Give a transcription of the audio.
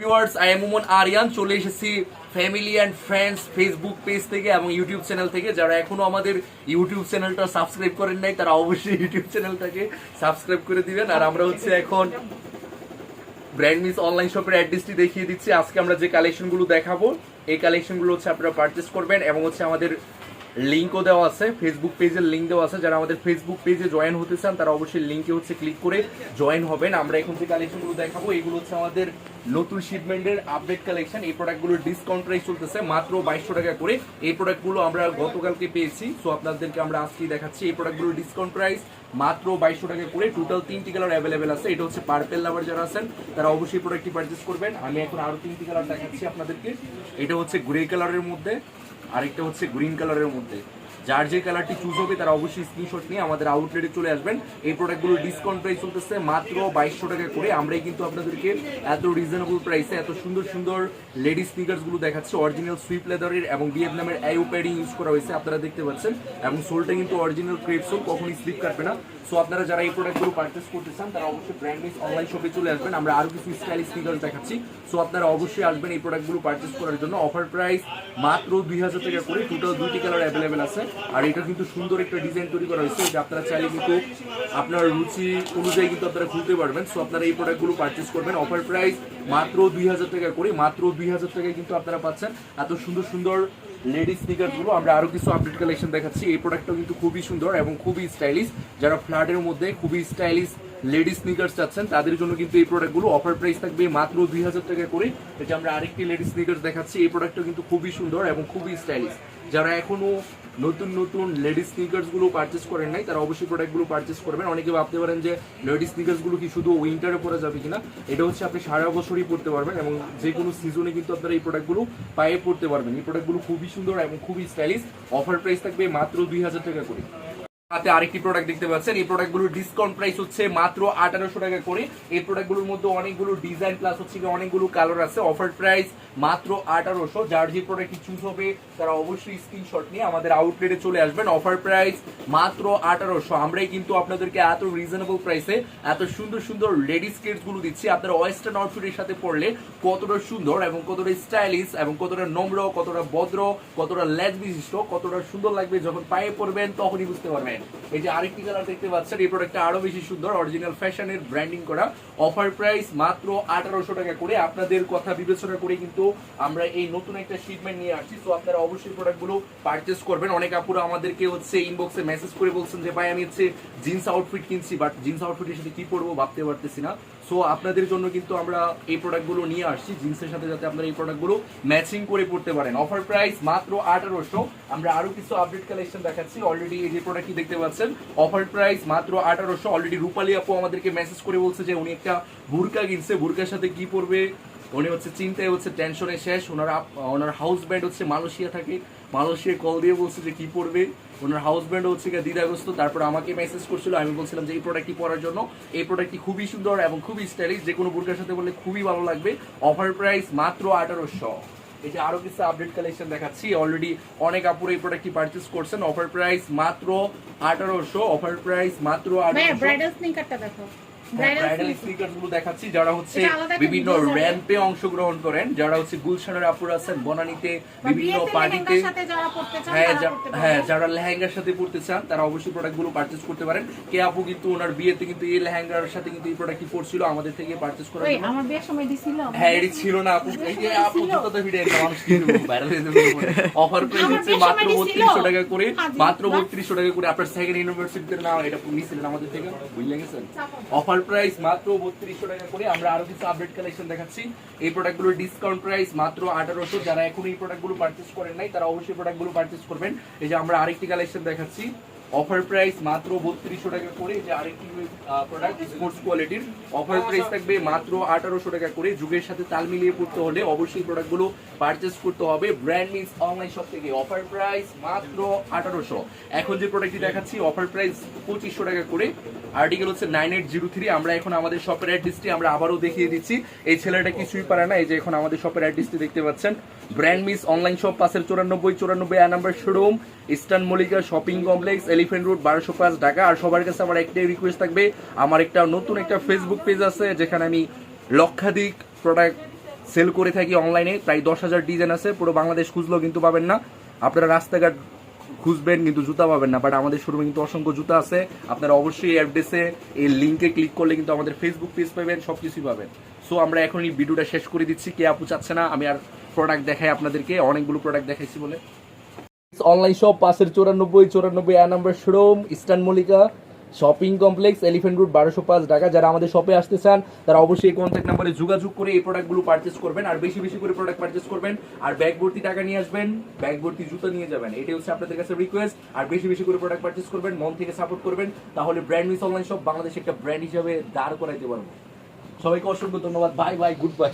Viewers I am Uman Aryan চলে এসেছি family and friends Facebook page থেকে এবং ইউটিউব চ্যানেল থেকে। যারা এখনও আমাদের ইউটিউব চ্যানেলটা সাবস্ক্রাইব করেন নাই, তারা অবশ্যই ইউটিউব চ্যানেলটাকে সাবস্ক্রাইব করে দিবেন। আর আমরা হচ্ছে এখন ব্র্যান্ড মিস অনলাইন শপের অ্যাড্রেসটি দেখিয়ে দিচ্ছি। আজকে আমরা যে কালেকশনগুলো দেখাবো, এই কালেকশনগুলো হচ্ছে আপনারা পারচেস করবেন এবং হচ্ছে আমাদের লিঙ্কও দেওয়া আছে ফেসবুক পেজের লিঙ্ক দেওয়া আছে। যারা আমাদের ফেসবুক পেজে জয়েন হতে চান, তারা অবশ্যই লিঙ্কে হচ্ছে ক্লিক করে জয়েন হবেন। আমরা এখন যে কালেকশনগুলো দেখাবো, এগুলো হচ্ছে আমাদের নতুন শিপমেন্টের আপডেট কালেকশন এই প্রোডাক্টগুলোর ডিসকাউন্ট প্রাইস চলতেছে, মাত্র বাইশশো টাকা করে। এই প্রোডাক্টগুলো আমরা গতকালকে পেয়েছি সো আপনাদেরকে আমরা আজকেই দেখাচ্ছি। এই প্রোডাক্টগুলোর ডিসকাউন্ট প্রাইস মাত্র বাইশশো টাকা করে টোটাল তিনটি কালার অ্যাভেলেবেল আছে। এটা হচ্ছে পার্পেল লাভার যারা আছেন, তারা অবশ্যই প্রোডাক্টটি পারচেস করবেন। আমি এখন আরও তিনটি কালার দেখাচ্ছি আপনাদেরকে। এটা হচ্ছে গ্রে কালারের মধ্যে, আরেকটা হচ্ছে গ্রিন কালারের মধ্যে। যার যে কালারটি চুজ হবে, তারা অবশ্যই স্ক্রিনশট নিয়ে আমাদের আউটলেটে চলে আসবেন। এই প্রোডাক্টগুলো ডিসকাউন্ট প্রাইস চলতেছে মাত্র বাইশশো টাকা করে। আমরাই কিন্তু আপনাদেরকে এত রিজনেবল প্রাইসে এত সুন্দর সুন্দর লেডি স্নিকার্সগুলো দেখাচ্ছি। অরিজিনাল সুইপ লেদারের এবং বিএফ নামের আইও প্যাডিং ইউজ করা হয়েছে, আপনারা দেখতে পাচ্ছেন। এবং সোলটা কিন্তু অরিজিনাল ক্রেপ সোল কখনই স্লিপ কাটবে না। সো আপনারা যারা এই প্রোডাক্টগুলো পারচেস করতে চান, তারা অবশ্যই ব্র্যান্ড মিস অনলাইন শপে চলে আসবেন। আমরা আরও কিছু স্টাইলিশ স্নিকার্স দেখাচ্ছি। সো আপনারা অবশ্যই আসবেন এই প্রোডাক্টগুলো পারচেস করার জন্য। অফার প্রাইস মাত্র দুই হাজার টাকা করে। টোটাল দুইটি কালার অ্যাভেলেবেল আছে। আর এটা কিন্তু সুন্দর একটা ডিজাইন তৈরি করা হয়েছে যে আপনারা চাইলে কিন্তু আপনার রুচি অনুযায়ী কিন্তু আপনারা খুলতে পারবেন। সো আপনারা এই প্রোডাক্টগুলো পারচেস করবেন। অফার প্রাইস মাত্র দুই হাজার টাকা করে, মাত্র দুই হাজার টাকায় কিন্তু আপনারা পাচ্ছেন। এত সুন্দর সুন্দর লেডিস স্নিকারগুলো আমরা আরও কিছু আপডেট কালেকশন দেখাচ্ছি। এই প্রোডাক্টটাও কিন্তু খুবই সুন্দর এবং খুবই স্টাইলিশ যারা ফ্ল্যাটের মধ্যে খুবই স্টাইলিশ লেডিস স্নিকার্স চাচ্ছেন, তাদের জন্য কিন্তু এই প্রোডাক্টগুলো অফার প্রাইস থাকবে মাত্র দুই হাজার টাকা করে। এটা আমরা আরেকটি লেডিস স্নিকার্স দেখাচ্ছি, এই প্রোডাক্টটা কিন্তু খুবই সুন্দর এবং খুবই স্টাইলিশ যারা এখনও নতুন নতুন লেডিস স্নিকার্সগুলো পারচেস করেন নাই, তারা অবশ্যই প্রোডাক্টগুলো পারচেস করবেন। অনেকে ভাবতে পারেন যে লেডিস স্নিকার্সগুলো কি শুধু উইন্টারে পরা যাবে কিনা? এটা হচ্ছে আপনি সারা বছরই পড়তে পারবেন এবং যে কোনো সিজনে কিন্তু আপনারা এই প্রোডাক্টগুলো পায়ে পড়তে পারবেন। এই প্রোডাক্টগুলো খুবই সুন্দর এবং খুবই স্টাইলিশ অফার প্রাইস থাকবে মাত্র দুই হাজার টাকা করে। হাতে আরেকটি প্রোডাক্ট দেখতে পাচ্ছেন। এই প্রোডাক্ট প্রোডাক্টগুলোর ডিসকাউন্ট প্রাইস হচ্ছে মাত্র আঠারোশো টাকা করে। এই প্রোডাক্টগুলোর মধ্যে অনেকগুলো ডিজাইন প্লাস হচ্ছে অনেকগুলো কালার আছে। অফার প্রাইস মাত্র আঠারোশো। যার যে প্রোডাক্টটি চুজ হবে, তারা অবশ্যই স্ক্রিনশট নিয়ে আমাদের আউটলেটে চলে আসবেন। অফার প্রাইস মাত্র আঠারোশো। আমরাই কিন্তু আপনাদেরকে এত রিজনেবল প্রাইসে এত সুন্দর সুন্দর লেডিস কিটসগুলো দিচ্ছি। আপনারা ওয়েস্টার্ন আউটফিটের সাথে পড়লে কতটা সুন্দর এবং কতটা স্টাইলিশ এবং কতটা নম্র, কতটা ভদ্র, কতটা লেজ বিশিষ্ট, কতটা সুন্দর লাগবে যখন পায়ে পড়বেন তখনই বুঝতে পারবেন। এই যে আরেকটি কালার দেখতে পাচ্ছেন, এই প্রোডাক্টটা বেশি সুন্দর অরিজিনাল ফ্যাশনের ব্র্যান্ডিং করা। অফার প্রাইস মাত্র আঠারোশো টাকা করে। আপনাদের কথা বিবেচনা করে কিন্তু আমরা এই নতুন একটা শিপমেন্ট নিয়ে আসছি। তো আপনারা অবশ্যই প্রোডাক্টগুলো পারচেস করবেন। অনেক আপুরা আমাদেরকে হচ্ছে ইনবক্সে মেসেজ করে বলছেন যে, ভাই, আমি হচ্ছে জিন্স আউটফিট কিনছি বাট জিন্স আউটফিটের সাথে কি পরবো ভাবতে পারতেছি না। সো আপনাদের জন্য কিন্তু আমরা এই প্রোডাক্টগুলো নিয়ে আসছি, জিন্সের সাথে যাতে আপনারা এই প্রোডাক্টগুলো ম্যাচিং করে পড়তে পারেন। অফার প্রাইস মাত্র আঠারোশো। আমরা আরও কিছু আপডেট কালেকশন দেখাচ্ছি। অলরেডি এই যে প্রোডাক্টটি দেখতে পাচ্ছেন অফার প্রাইস মাত্র আঠারোশো। অলরেডি রূপালী আপু আমাদেরকে মেসেজ করে বলছে যে উনি একটা বুরকা কিনছে। বুরকার সাথে কি পরবে? উনি হচ্ছে চিন্তায় হচ্ছে টেনশনে শেষ। ওনার ওনার হাউস ব্যান্ড হচ্ছে মালয়েশিয়া থাকে। মালয়েশিয়া কল দিয়ে বলছে যে কি পড়বে? ওনার হাউস ব্যান্ড হচ্ছে গিয়ে দ্বিধাগ্রস্ত। তারপর আমাকে মেসেজ করছিল আমি বলছিলাম যে এই প্রোডাক্টটি পরার জন্য? এই প্রোডাক্টটি খুবই সুন্দর এবং খুবই স্টাইলিশ যে কোনো বুরকার সাথে বললে খুবই ভালো লাগবে। অফার প্রাইস মাত্র আঠারোশো। এই যে আরও কিছু আপডেট কালেকশন দেখাচ্ছি। অলরেডি অনেক আপুর এই প্রোডাক্টটি পারচেস করছেন। অফার প্রাইস মাত্র আঠারোশো। অফার প্রাইস মাত্র আঠারোশো। ব্রাইডাল স্নিকারগুলো দেখাচ্ছি যারা হচ্ছে একটা বিভিন্ন। র্যাম্পে অংশগ্রহণ করেন যারা হচ্ছে গুলশানের আপুর আছেন বনানীতে বিভিন্ন পার্টিতে। হ্যাঁ হ্যাঁ যারা লেহেঙ্গার সাথে পড়তে চান তারা অবশ্যই প্রোডাক্টগুলো পারচেস করতে পারেন। কে আপু কিন্তু ওনার বিয়েতে কিন্তু এই লেহেঙ্গার সাথে কিন্তু এই প্রোডাক্টটি পড়ছিল আমাদের থেকে ওই জন্য। আমার বিয়ের সময় দিছিল হ্যাঁ এটি ছিল না আপু। এই যে আপু ছিল। জুতা তো মানুষ কিনে ভাইরাল হয়ে যাবে অফার প্রাইস হচ্ছে মাত্র সময় ছিল। বত্রিশশো টাকা করে মাত্র বাহ। বত্রিশশো টাকা করে। আপনার সেকেন্ড ইউনিভার্সিটিতে না এটা নিয়েছিলেন আমাদের থেকে বুঝলে গেছেন অফার প্রাইস মাত্র বত্রিশশো টাকা করে আমরা আরও কিছু আপডেট কালেকশন দেখাচ্ছি। এই প্রোডাক্টগুলোর ডিসকাউন্ট প্রাইস মাত্র আঠারোশো। যারা এখন এই প্রোডাক্টগুলো পার্চেস করেন নাই, তারা অবশ্যই প্রোডাক্টগুলো পার্চেস করবেন। এই যে আমরা আরেকটি কালেকশন দেখাচ্ছি। অফার প্রাইস মাত্র বত্রিশশো টাকা করে, যে আরেকটি প্রোডাক্ট স্পোর্টস কোয়ালিটির অফার প্রাইস থাকবে মাত্র আঠারোশো টাকা করে। যুগের সাথে তাল মিলিয়ে পড়তে হলে অবশ্যই প্রোডাক্টগুলো পারচেস করতে হবে। ব্র্যান্ড মিন্স অনলাইন শপ থেকে অফার প্রাইস মাত্র আঠারোশো। এখন যে প্রোডাক্টটি দেখাচ্ছি অফার প্রাইস পঁচিশশো টাকা করে। আর্টিকেল হচ্ছে নাইন এইট জিরো থ্রি আমরা এখন আমাদের শপের অ্যাড্রেসটি আমরা আবারও দেখিয়ে দিচ্ছি। এই ছেলেটা কিছুই পারে না? এই যে এখন আমাদের শপের অ্যাড্রেসটি দেখতে পাচ্ছেন। ব্র্যান্ড মিস অনলাইন শপ পাশের চুরানব্বই চুরানব্বই আ number showroom Eastern Mallika shopping complex Elephant Road বারোশো পাঁচ ঢাকা। আর সবার কাছে আমার একটাই রিকোয়েস্ট থাকবে, আমার একটা নতুন একটা ফেসবুক পেজ আছে, যেখানে আমি লক্ষাধিক প্রোডাক্ট সেল করে থাকি অনলাইনে প্রায় দশ হাজার ডিজাইন আছে, পুরো বাংলাদেশ খুঁজলেও কিন্তু পাবেন না। আপনারা রাস্তাঘাট খুঁজবেন কিন্তু জুতা পাবেন না বাট আমাদের শোরুমে কিন্তু অসংখ্য জুতা আছে। আপনারা অবশ্যই অ্যাড্রেসে এই লিঙ্কে ক্লিক করলে কিন্তু আমাদের ফেসবুক পেজ পাবেন সব কিছুই পাবেন। সো আমরা এখন এই ভিডিওটা শেষ করে দিচ্ছি, কে আপু চাচ্ছে না, আমি আর প্রোডাক্ট দেখাই আপনাদেরকে, অনেকগুলো প্রোডাক্ট দেখাইছি বলে। অনলাইন শপ পাশের চৌরানব্বই চৌরানব্বই আ number showroom Eastern Mallika shopping complex Elephant Road বারোশো পাঁচ, ঢাকা। যারা আমাদের শপে আসতে চান, তারা অবশ্যই কন্ট্যাক্ট নাম্বারে যোগাযোগ করে এই প্রোডাক্টগুলো পারচেস করবেন। আর বেশি বেশি করে প্রোডাক্ট পারচেস করবেন। আর ব্যাগ ভর্তি টাকা নিয়ে আসবেন। ব্যাগ ভর্তি জুতো নিয়ে যাবেন। এটাই হচ্ছে আপনাদের কাছে রিকোয়েস্ট আর বেশি বেশি করে প্রোডাক্ট পারচেস করবেন, মন থেকে সাপোর্ট করবেন। তাহলে ব্র্যান্ড মিস অনলাইন শপ বাংলাদেশে একটা ব্র্যান্ড হিসাবে দাঁড় করাইতে পারব। সবাইকে অসংখ্য ধন্যবাদ। Bye bye good bye